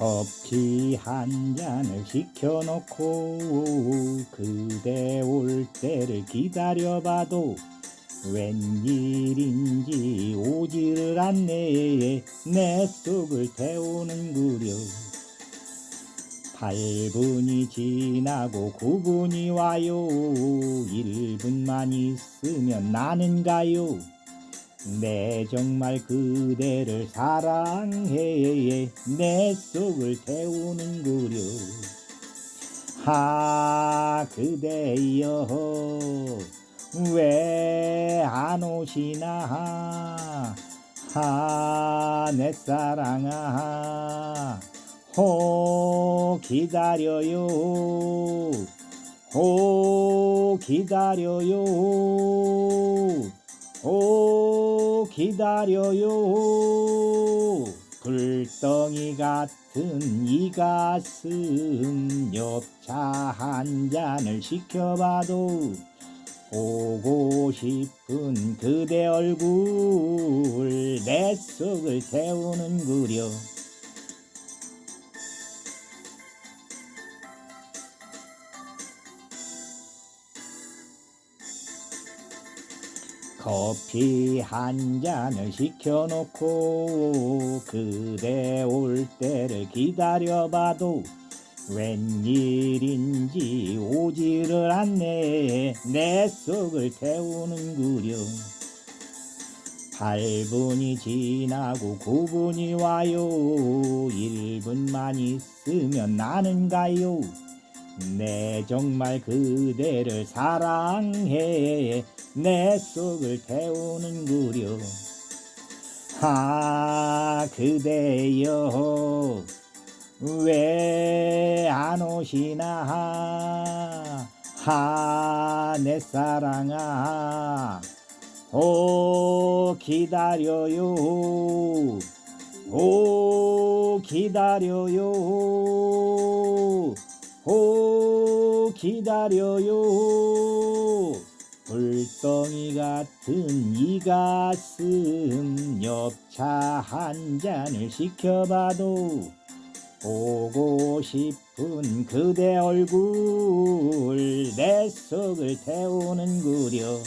커피 한 잔을 시켜놓고 그대 올 때를 기다려봐도 웬일인지 오지를 않네. 내 속을 태우는구려. 8분이 지나고 9분이 와요. 1분만 있으면 나는 가요 내 정말 그대를 사랑해 내 속을 태우는구려 하 그대여 왜 안 오시나? 하내 사랑아. 호 기다려요. 호 기다려요. 오 기다려요. 불덩이 같은 이 가슴 엽차 한 잔을 시켜봐도 보고 싶은 그대 얼굴 내 속을 태우는구려 커피 한 잔을 시켜놓고 그대 올 때를 기다려봐도 웬일인지 오지를 않네. 내 속을 태우는구려. 8분이 지나고 9분이 와요. 1분만 있으면 나는 가요 내 정말 그대를 사랑해. 내 속을 태우는구려. 하 그대여. 왜 안 오시나? 하내 사랑아. 오 기다려요. 오 기다려요. 오 기다려요. 불덩이 같은 이 가슴 엽차 한 잔을 시켜봐도 보고 싶은 그대 얼굴 내 속을 태우는구려